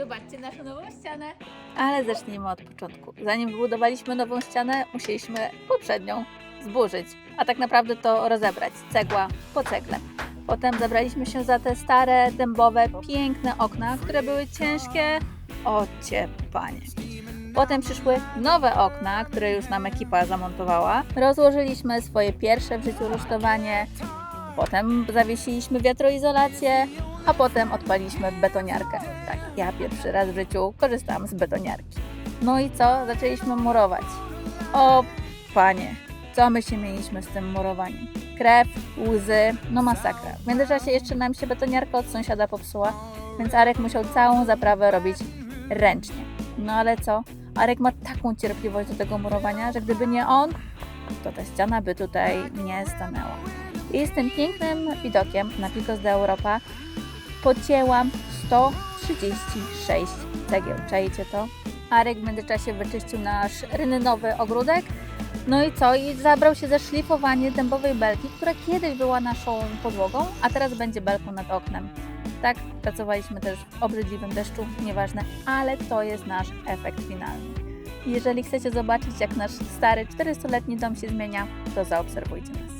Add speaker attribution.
Speaker 1: zobaczcie naszą nową ścianę.
Speaker 2: Ale zacznijmy od początku. Zanim wybudowaliśmy nową ścianę, musieliśmy poprzednią zburzyć, a tak naprawdę to rozebrać cegła po cegle. Potem zabraliśmy się za te stare, dębowe, piękne okna, które były ciężkie. O panie. Potem przyszły nowe okna, które już nam ekipa zamontowała. Rozłożyliśmy swoje pierwsze w życiu rusztowanie. Potem zawiesiliśmy wiatroizolację, a potem odpaliśmy betoniarkę. Tak, ja pierwszy raz w życiu korzystałam z betoniarki. No i co? Zaczęliśmy murować. O panie, co my się mieliśmy z tym murowaniem? Krew, łzy, no masakra. W międzyczasie jeszcze nam się betoniarka od sąsiada popsuła, więc Arek musiał całą zaprawę robić ręcznie. No ale co? Arek ma taką cierpliwość do tego murowania, że gdyby nie on, to ta ściana by tutaj nie stanęła. I tym pięknym widokiem na Picos de Europa pocięłam 136 cegieł. Czajcie to? Arek w międzyczasie wyczyścił nasz rynynowy ogródek. No i co? I zabrał się za szlifowanie dębowej belki, która kiedyś była naszą podłogą, a teraz będzie belką nad oknem. Tak, pracowaliśmy też w obrzydliwym deszczu, nieważne, ale to jest nasz efekt finalny. Jeżeli chcecie zobaczyć, jak nasz stary 400-letni dom się zmienia, to zaobserwujcie nas.